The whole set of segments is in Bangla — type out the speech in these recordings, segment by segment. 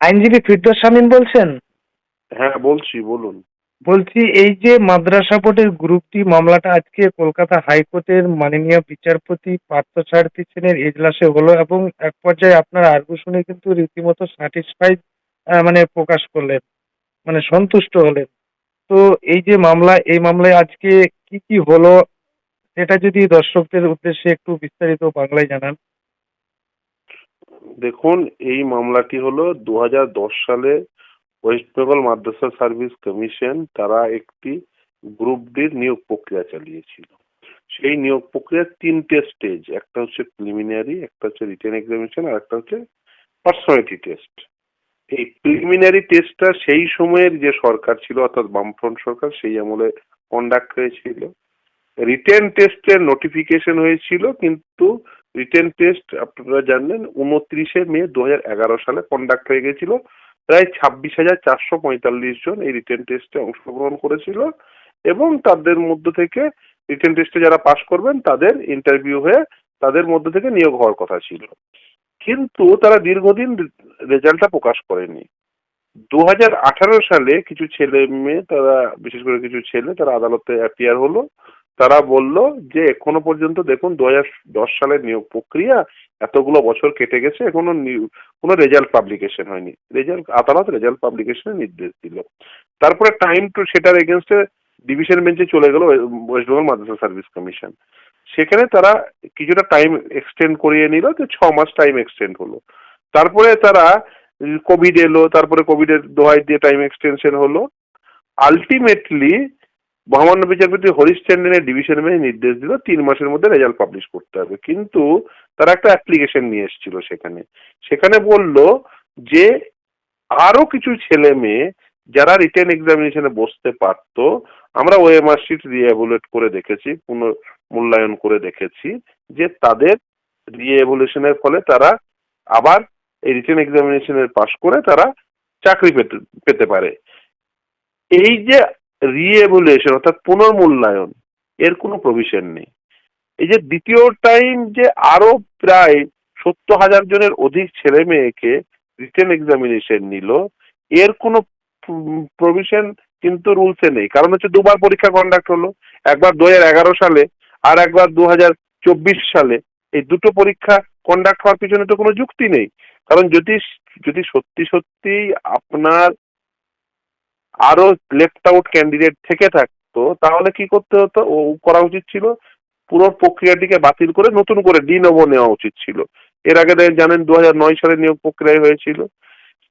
আইনজীবী ফিরদোস শামীম বলছেন? হ্যাঁ বলছি বলুন। বলছি এই যে মাদ্রাসা বোর্ডের গ্রুপ ডি মামলাটা আজকে কলকাতা হাইকোর্টের মাননীয় বিচারপতি পার্থ সারথী সেনের এজলাসে হলো এবং এক পর্যায়ে আপনার আর্গু শুনে কিন্তু রীতিমতো স্যাটিসফাইড মানে প্রকাশ করলেন মানে সন্তুষ্ট হলেন। তো এই যে মামলা এই মামলায় আজকে কি কি হলো সেটা যদি দর্শকদের উদ্দেশ্যে একটু বিস্তারিত বাংলায় জানান। দেখুন, এই মামলাটি হলো দু হাজার দশ সালে West Bengal madrasah service commission তারা একটি গ্রুপ ডির নিয়োগ প্রক্রিয়া চালিয়েছিল। সেই নিয়োগ প্রক্রিয়ার তিনটে স্টেজ, একটা হচ্ছে প্রিলিমিনারি, একটা হচ্ছে রিটেন এক্সামিনেশন, আর একটা হচ্ছে পার্সোনালিটি টেস্ট। এই প্রিলিমিনারি টেস্টটা সেই সময়ের যে সরকার ছিল, অর্থাৎ বামফ্রন্ট সরকার, সেই আমলে কন্ডাক্ট হয়েছিল। রিটেন টেস্টের নোটিফিকেশন হয়েছিল, কিন্তু রিটেন টেস্ট, আপনারা জানলেন, উনত্রিশে মে দু হাজার এগারো সালে কন্ডাক্ট হয়ে গেছিল। প্রায় ছাব্বিশ হাজার চারশো পঁয়তাল্লিশ জন এই রিটেন টেস্টে অংশগ্রহণ করেছিল এবং তাদের মধ্য থেকে রিটেন টেস্টে যারা পাশ করবেন, তাদের ইন্টারভিউ হয়ে তাদের মধ্য থেকে নিয়োগ হওয়ার কথা ছিল। কিন্তু তারা দীর্ঘদিন রেজাল্টটা প্রকাশ করেনি। দু হাজার আঠারো সালে কিছু ছেলে মেয়ে তারা, বিশেষ করে কিছু ছেলে তারা আদালতে অ্যাপিয়ার হলো। তারা বলল যে এখনও পর্যন্ত দেখুন দু দশ সালের নিয়োগ প্রক্রিয়া এতগুলো বছর কেটে গেছে, এখনও কোনো রেজাল্ট পাবলিকেশন হয়নি। রেজাল্ট আদালত রেজাল্ট পাবলিকেশনের নির্দেশ দিল। তারপরে টাইম টু সেটার এগেনস্টে ডিভিশন বেঞ্চে চলে গেল West Bengal madrasah service commission সেখানে তারা কিছুটা টাইম এক্সটেন্ড করিয়ে নিল, যে ছ মাস টাইম এক্সটেন্ড হলো। তারপরে তারা কোভিড এলো, তারপরে কোভিডের দোহাই দিয়ে টাইম এক্সটেনশন হলো। আলটিমেটলি মহামান্য বিচারপতি হরিশ ট্যান্ডনের ডিভিশন বেঞ্চ নির্দেশ দিল, তিন মাসের মধ্যে রেজাল্ট পাবলিশ করতে হবে। কিন্তু তারা একটা অ্যাপ্লিকেশন নিয়ে এসেছিল সেখানে। সেখানে বলল যে আরও কিছু ছেলে মেয়ে যারা রিটেন এক্সামিনেশনে বসতে পারতো, আমরা ওএমআর শিট রিএভুলেট করে দেখেছি পুনর্মূল্যায়ন করে দেখেছি যে তাদের রিএভুলেশনের ফলে তারা আবার এই রিটেন এক্সামিনেশনের পাশ করে তারা চাকরি পেতে পেতে পারে। এই যে রিএভুলেশন অর্থাৎ পুনর্মূল্যায়ন, এর কোনো প্রভিশন নেই। এই যে দ্বিতীয় টাইম যে আরও প্রায় সত্তর হাজার জনের অধিক ছেলে মেয়েকে রিটেন এক্সামিনেশন নিল, এর কোনো প্রভিশন কিন্তু রুলসে নেই। কারণ হচ্ছে দুবার পরীক্ষা কন্ডাক্ট হলো, একবার দু এগারো সালে আর একবার দু চব্বিশ সালে। এই দুটো পরীক্ষা কন্ডাক্ট হওয়ার পিছনে তো কোনো যুক্তি নেই। কারণ যদি যদি সত্যি সত্যি আপনার আরও লেফট আউট ক্যান্ডিডেট থেকে থাকতো, তাহলে কি করতে হতো? ও করা উচিত ছিল পুরো প্রক্রিয়াটিকে বাতিল করে নতুন করে ডিনোভো নেওয়া উচিত ছিল। এর আগে জানেন দু হাজার নয় সালে নিয়োগ প্রক্রিয়া হয়েছিল।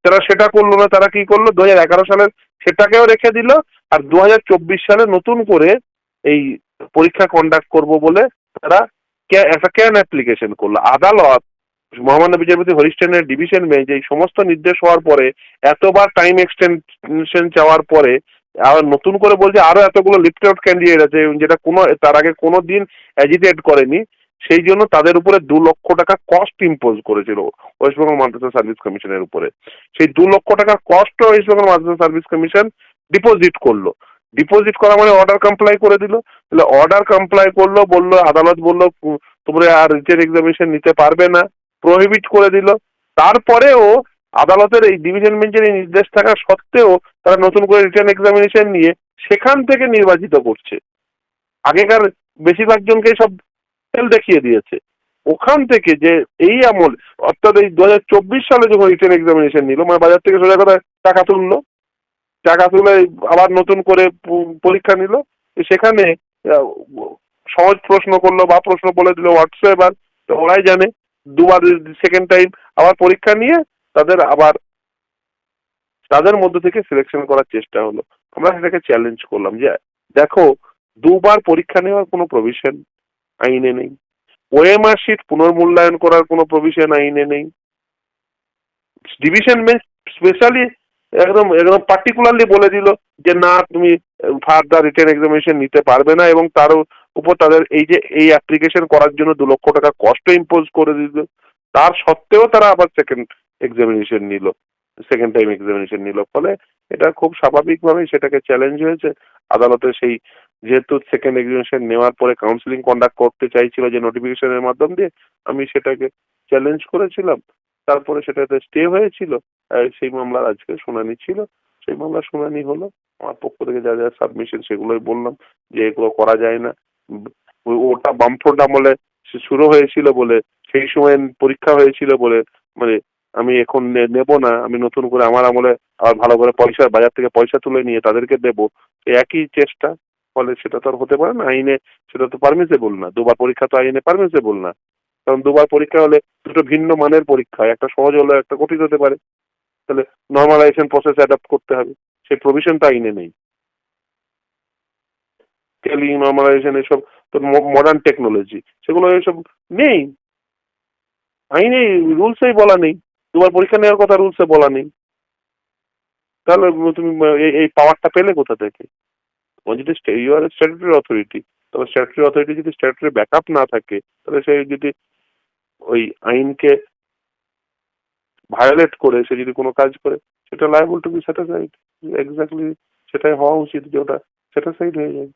তারা সেটা করল না, তারা কি করল? দু হাজার এগারো সালের সেটাকেও রেখে দিল আর দু হাজার চব্বিশ সালে নতুন করে এই পরীক্ষা কন্ডাক্ট করব বলে তারা একটা ক্যান অ্যাপ্লিকেশন করল। আদালত মহামান্য বিচারপতি হরিশ্চন্দ্রের ডিভিশন বেঞ্চ এই সমস্ত নির্দেশ হওয়ার পরে, এতবার টাইম এক্সটেনশন চাওয়ার পরে আবার নতুন করে বলছে আরও এতগুলো লিফট আউট ক্যান্ডিডেট আছে, যেটা কোনো, তার আগে কোনো দিন অ্যাজিটেট করেনি। সেই জন্য তাদের উপরে দু লক্ষ টাকা কস্ট ইম্পোজ করেছিল ওয়েস্ট বেঙ্গল মাদ্রাসা সার্ভিস কমিশনের উপরে। সেই দু লক্ষ টাকা cost West Bengal madrasah service commission deposit করল। ডিপোজিট করা মানে অর্ডার কমপ্লাই করে দিল। তাহলে অর্ডার কমপ্লাই করল, বলল, আদালত বলল তোমরা আর রিটেন এক্সামিনেশন নিতে পারবে না। প্রহিবিট করে দিল। তারপরেও আদালতের এই ডিভিশন বেঞ্চের এই নির্দেশ থাকা সত্ত্বেও তারা নতুন করে রিটার্ন এক্সামিনেশন নিয়ে সেখান থেকে নির্বাচিত করছে। আগেকার বেশিরভাগ জনকে সব ফেল দেখিয়ে দিয়েছে। ওখান থেকে যে এই আমল, অর্থাৎ এই দু হাজার চব্বিশ সালে যখন রিটার্ন এক্সামিনেশন নিল মানে বাজার থেকে সোজা কথা টাকা তুললো। টাকা তুলে আবার নতুন করে পরীক্ষা নিল। সেখানে সহজ প্রশ্ন করল বা প্রশ্ন বলে দিল হোয়াটসঅ্যাপ আর ওরাই জানে। দুবার সেকেন্ড টাইম আবার পরীক্ষা নিয়ে তাদের আবার তাদের মধ্য থেকে সিলেকশন করার চেষ্টা হলো। আমরা সেটাকে চ্যালেঞ্জ করলাম যে, দেখো, দুবার পরীক্ষা নেওয়ার কোনো প্রভিশন আইনে নেই। ওএমআর শিট পুনর্মূল্যায়ন করার কোনো প্রভিশন আইনে নেই। ডিভিশন বেঞ্চ স্পেশালি একদম একদম পার্টিকুলারলি বলে দিল যে, না, তুমি ফার্দার রিটেন এক্সামিনেশন নিতে পারবে না এবং তার উপর তাদের এই যে, এই অ্যাপ্লিকেশন করার জন্য দু লক্ষ টাকা কষ্ট ইম্পোজ করে দিল। তার সত্ত্বেও তারা আবার সেকেন্ড এক্সামিনেশন নিল। সেকেন্ড টাইম এক্সামিনেশন নিল। ফলে এটা খুব স্বাভাবিকভাবেই সেটাকে চ্যালেঞ্জ হয়েছে। আদালতে সেই যেহেতু সেকেন্ড এক্সামিনেশন নেওয়ার পরে কাউন্সিলিং কন্ডাক্ট করতে চাইছিল যে নোটিফিকেশনের মাধ্যম দিয়ে, আমি সেটাকে চ্যালেঞ্জ করেছিলাম। তারপরে সেটাতে স্টে হয়েছিল। সেই মামলার আজকে শুনানি ছিল। সেই মামলার শুনানি হলো। আমার পক্ষ থেকে যা যা সাবমিশন সেগুলোই বললাম যে এগুলো করা যায় না। ওটা বামফ্রন্ট আমলে শুরু হয়েছিল বলে, সেই সময় পরীক্ষা হয়েছিল বলে মানে আমি এখন নেব না, আমি নতুন করে আমার আমলে আর ভালো করে পয়সা, বাজার থেকে পয়সা তুলে নিয়ে তাদেরকে দেবো। একই চেষ্টা, ফলে সেটা তো আর হতে পারে না, আইনে সেটা তো পারমিসেবল না, দুবার পরীক্ষা তো আইনে পারমিসেবল না। কারণ দুবার পরীক্ষা হলে দুটো ভিন্ন মানের পরীক্ষা, একটা সহজ হলে একটা কঠিন হতে পারে। তাহলে নর্মালাইজেশন প্রসেস অ্যাডাপ্ট করতে হবে, সেই প্রভিশনটা আইনে নেই। টেলি নর্মালাইজেশন এসব তো মডার্ন টেকনোলজি সেগুলো এসব নেই। আইনে রুলসেই বলা নেই। দুবার পরীক্ষা নেওয়ার কথা রুলসে বলা নেই। তাহলে তুমি এই- পাওয়ারটা পেলে কোথা থেকে? তোমার যদি ইউ আর স্ট্যাটুটরি অথরিটি তবে স্ট্যাটুটরি অথরিটি যদি স্ট্যাটুটরি ব্যাকআপ না থাকে, তাহলে সে যদি ওই আইনকে ভায়োলেট করে, সে যদি কোনো কাজ করে, সেটা liable to be satisfied exactly সেটাই হওয়া উচিত যে ওটা স্যাটিসফাইড হয়ে যায়।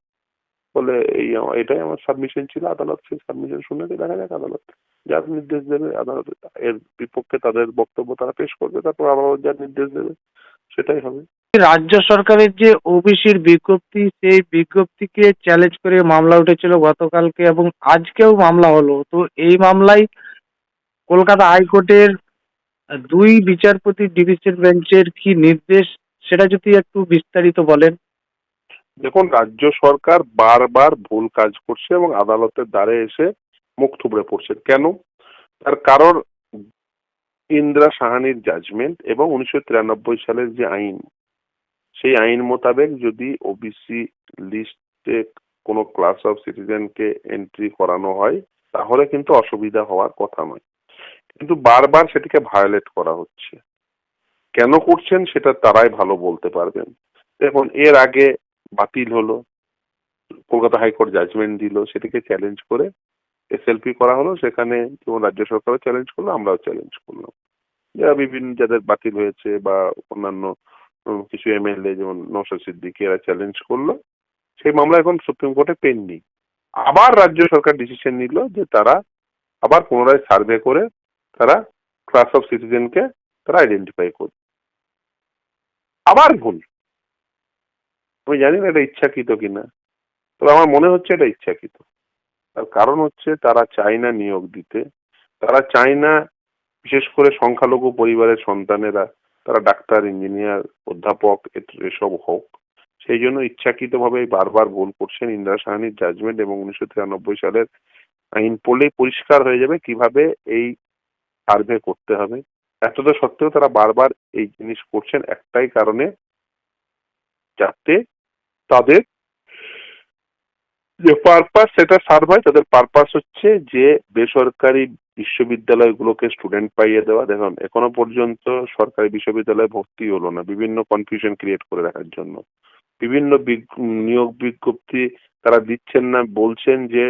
বলে এই এটাই আমার সাবমিশন ছিল, আদালত সেই সাবমিশন শুনে দেখা যাক আদালত যার নির্দেশ দেবে, আদালত এর বিপক্ষে তাদের বক্তব্য তারা পেশ করবে, তারপর আদালত যার নির্দেশ দেবে, সেটাই হবে। রাজ্য সরকারের যে ওবিসির বিজ্ঞপ্তি, সেই বিজ্ঞপ্তিকে চ্যালেঞ্জ করে মামলা উঠেছিল গতকালকে এবং আজকেও মামলা হলো। তো এই মামলায় কলকাতা হাইকোর্টের দুই বিচারপতি ডিভিশন বেঞ্চের কি নির্দেশ, সেটা যদি একটু বিস্তারিত বলেন। দেখুন, রাজ্য সরকার বারবার ভুল কাজ করছে এবং আদালতের দ্বারে এসে মুখ থুবড়ে পড়ছে। কেন? তার কারণ ইন্দ্রা সাহানির জাজমেন্ট এবং উনিশশো তিরানব্বই সালের যে আইন, সেই আইন মোতাবেক যদি ওবিসি লিস্টে কোনো ক্লাস অফ সিটিজেনকে এন্ট্রি করানো হয়, তাহলে কিন্তু অসুবিধা হওয়ার কথা নয়। কিন্তু বারবার সেটিকে ভায়োলেট করা হচ্ছে। কেন করছেন সেটা তারাই ভালো বলতে পারবেন। দেখুন, এর আগে বাতিল হলো, কলকাতা হাইকোর্ট জাজমেন্ট দিল, সেটাকে চ্যালেঞ্জ করে এসএলপি করা হলো, সেখানে যেমন রাজ্য সরকারও চ্যালেঞ্জ করল, আমরাও চ্যালেঞ্জ করলাম। যারা বিভিন্ন যাদের বাতিল হয়েছে বা অন্যান্য কিছু এমএলএ যেমন নৌশাদ সিদ্দিকি, এরা চ্যালেঞ্জ করল। সেই মামলা এখন সুপ্রিম কোর্টে পেন্ডিং আবার রাজ্য সরকার ডিসিশন নিল যে তারা আবার পুনরায় সার্ভে করে তারা ক্লাস অফ সিটিজেনকে তারা আইডেন্টিফাই করবে। আবার ভুল। আমি জানি না এটা ইচ্ছাকৃত কিনা। তবে আমার মনে হচ্ছে এটা ইচ্ছাকৃত। তার কারণ হচ্ছে তারা চায় না নিয়োগ দিতে, তারা চায় না বিশেষ করে সংখ্যালঘু পরিবারের সন্তানেরা, তারা ডাক্তার, ইঞ্জিনিয়ার, অধ্যাপক এসব হোক, সেই জন্য ইচ্ছাকৃতভাবে বারবার ভুল করছেন ইন্দিরা সাহানির জাজমেন্ট এবং উনিশশো তিরানব্বই সালের আইন পড়লেই পরিষ্কার হয়ে যাবে কীভাবে এই সার্ভে করতে হবে। এতটা সত্ত্বেও তারা বারবার এই জিনিস করছেন একটাই কারণে, যাতে তাদের যে পারপাস সেটা সার্ভ হয়। তাদের পারপাস হচ্ছে যে বেসরকারি বিশ্ববিদ্যালয়গুলোকে স্টুডেন্ট পাইয়ে দেওয়া। দেখুন, এখনও পর্যন্ত সরকারি বিশ্ববিদ্যালয়ে ভর্তি হলো না। বিভিন্ন কনফিউশন ক্রিয়েট করে রাখার জন্য। বিভিন্ন নিয়োগ বিজ্ঞপ্তি তারা দিচ্ছেন না, বলছেন যে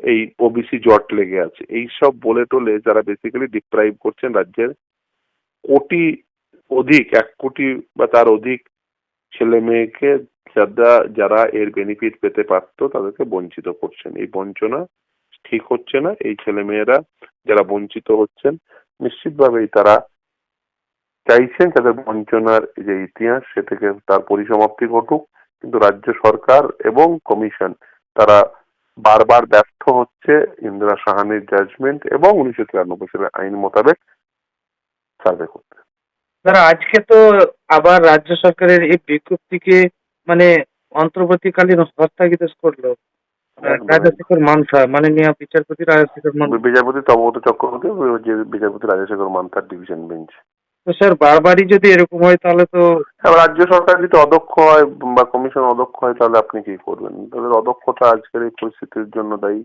এই ওবিসি জট লেগে আছে। এই সব বলে টোলে যারা বেসিক্যালি ডিপ্রাইভ করছেন রাজ্যের কোটি অধিক, এক কোটি বা তার অধিক ছেলে মেয়েকে যারা যারা এর বেনিফিট পেতে পারতো তাদেরকে বঞ্চিত করছেন। এই বঞ্চনা ঠিক হচ্ছে না। এই ছেলে মেয়েরা যারা বঞ্চিত হচ্ছেন, নিশ্চিতভাবেই তারা চাইছেন তাদের বঞ্চনার যে ইতিহাস, সে থেকে তার পরিসমাপ্তি ঘটুক। কিন্তু রাজ্য সরকার এবং কমিশন তারা বারবার ব্যর্থ হচ্ছে ইন্দিরা সাহানির জাজমেন্ট এবং উনিশশো তিরানব্বই সালের আইন মোতাবেক সার্ভে করতে। দাদা আজকে তো আবার রাজ্য সরকারের এই বিজ্ঞপ্তিকে মানে অন্তর্বর্তীকালীন হস্তাগিত করল রাজাশেখর রাজশেখর মানসা মাননীয় বিচারপতি রাজশেখর মানসা। বিচারপতি তবগত চক্রবর্তী যে বিচারপতি রাজাশেখর মান্তার ডিভিশন বেঞ্চ তো স্যার বারবারই যদি এরকম হয় তাহলে তো রাজ্য সরকার যদি অদক্ষ হয় বা কমিশন অদক্ষ হয় তাহলে আপনি কি করবেন? তাদের অদক্ষতা আজকের এই পরিস্থিতির জন্য দায়ী।